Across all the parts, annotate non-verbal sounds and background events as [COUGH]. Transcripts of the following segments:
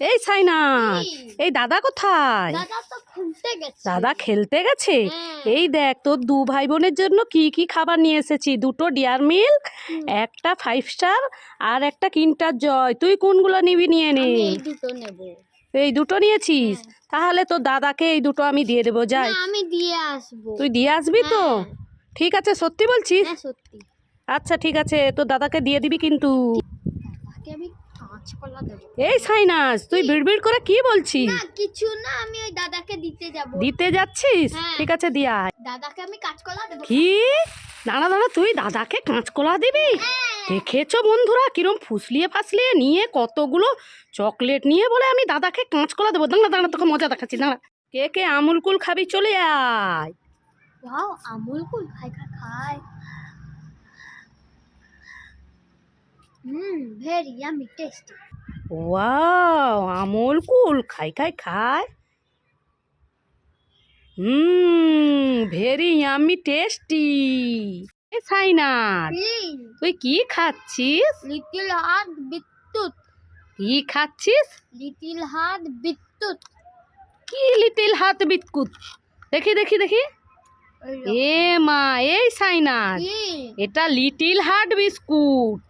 এই সাইনা কি? এই দাদা কোথায়? দাদা খুলতে গেছে। হ্যাঁ। এই দেখ তোর দু ভাই বোনের জন্য কি কি খাবার নিয়ে এসেছি? দুটো ডিয়ার মিল্ক একটা ফাইভ স্টার আর একটা কিন্টার জয়। তুই কোনগুলো নিবি নিয়ে নে এই দুটো নেব। এই দুটো নিয়েছিস? তাহলে তোর দাদাকে এই দুটো আমি দিয়ে দেবো যাই। আমি দিয়ে আসব। তুই দিয়ে আসবি তো? হ্যাঁ। ঠিক আছে সত্যি বলছিস? হ্যাঁ আচ্ছা ঠিক আছে তোর দাদাকে দিয়ে দিবি কিন্তু। কাঁচকলা দেবো। এই সাইনাস তুই বিড়বিড় করে কি বলছিস? না কিছু না আমি ওই দাদাকে দিতে যাব। দিতে যাচ্ছিস? হ্যাঁ। ঠিক আছে দিয়া দাদাকে আমি কাঁচকলা দেবো। কি? দাঁড়া দাঁড়া তুই দাদাকে কাঁচকলা দিবি? হ্যাঁ। দেখেছ বন্ধুরা কিরম ফুসলিয়ে ফাসলিয়ে নিয়ে কতগুলো চকলেট নিয়ে বলে আমি দাদাকে কাঁচকলা দেবো। দাঁড়া দাঁড়া তোকে মজা দেখাচ্ছি দাঁড়া। কে কে আমুল কুল খাবি চলে আয়। ওয়াও আমুল কুল খাই খাই খাই। হুম very yummy tasty wow Amul Kool খাই খাই খাই। হুম ভেরি ইয়ামি টেস্টি এ সাইনাথ তুই কি খাচ্ছিস? লিটিল হাত বিদ্যুৎ। কি খাচ্ছিস? লিটিল হাত বিদ্যুৎ। কি লিটিল হাত বিস্কুট দেখি দেখি দেখি। এ মা এই সাইনাথ কি এটা লিটিল হার্ট বিস্কুট।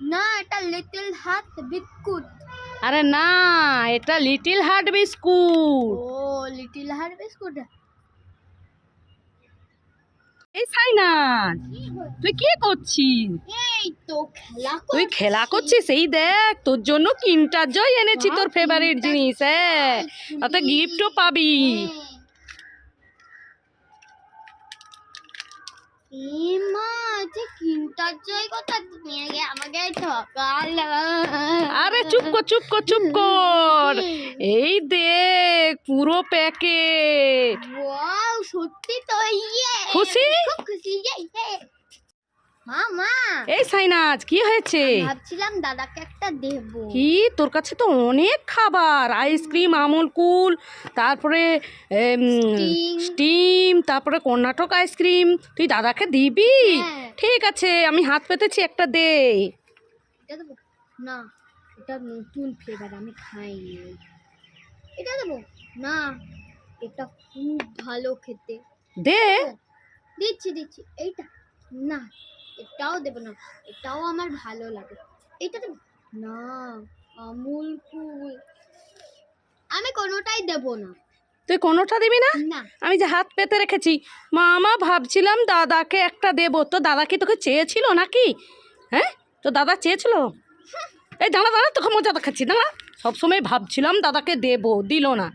না এটা লিটিল হাত বিস্কুট। আরে না এটা লিটিল হার্ট বিস্কুট। ও লিটিল হাত বিস্কুট। এই সাইনাথ তুই কি করছিস? এই তো খেলা তুই খেলা করছিস? এই দেখ তোর জন্য কিনটার জয় এনেছি তোর ফেভারিট জিনিস হ্যাঁ। তাতে গিফটও পাবি। হ্যাঁ। মা যে কথা? তুমি আগে আমাকে ঠকালো। আরে চুপ কর চুপ কর চুপ কর। [LAUGHS] এই দেখ পুরো প্যাকেট। ওয়াও সত্যি তো ইয়ে। খুশি? খুব খুশি ইয়ে ইয়ে। এই সাইনাজ কি হয়েছে? ভাবছিলাম দাদাকে একটা দেবো। কি? তোর কাছে তো অনেক খাবার। আইসক্রিম আমুল কুল তারপরে স্টিম তারপরে কর্ণাটক আইসক্রিম। তুই দাদাকে দিবি? হ্যাঁ। ঠিক আছে আমি হাত পেতেছি একটা দে এটা দেবো? না এটা নতুন ফ্লেভার আমি খাইনি। এটা দেবো? না এটা খুব ভালো খেতে। দে। দিচ্ছি দিচ্ছি। এইটা? না এটাও দেবো না এটাও আমার ভালো লাগে। এইটা দেবো? না আমুল কুল আমি কোনোটাই দেবো না। তুই কোনোটা দিবি না? আমি যে হাত পেতে রেখেছি। মামা ভাবছিলাম দাদাকে একটা দেবো। তো দাদা কি তোকে চেয়েছিল নাকি? হ্যাঁ? তো দাদা চেয়েছিল? এই দাঁড়া দাঁড়া তোকে মজা দেখাচ্ছি। দাঁড়া। সবসময় ভাবছিলাম দাদাকে দেবো দিল না।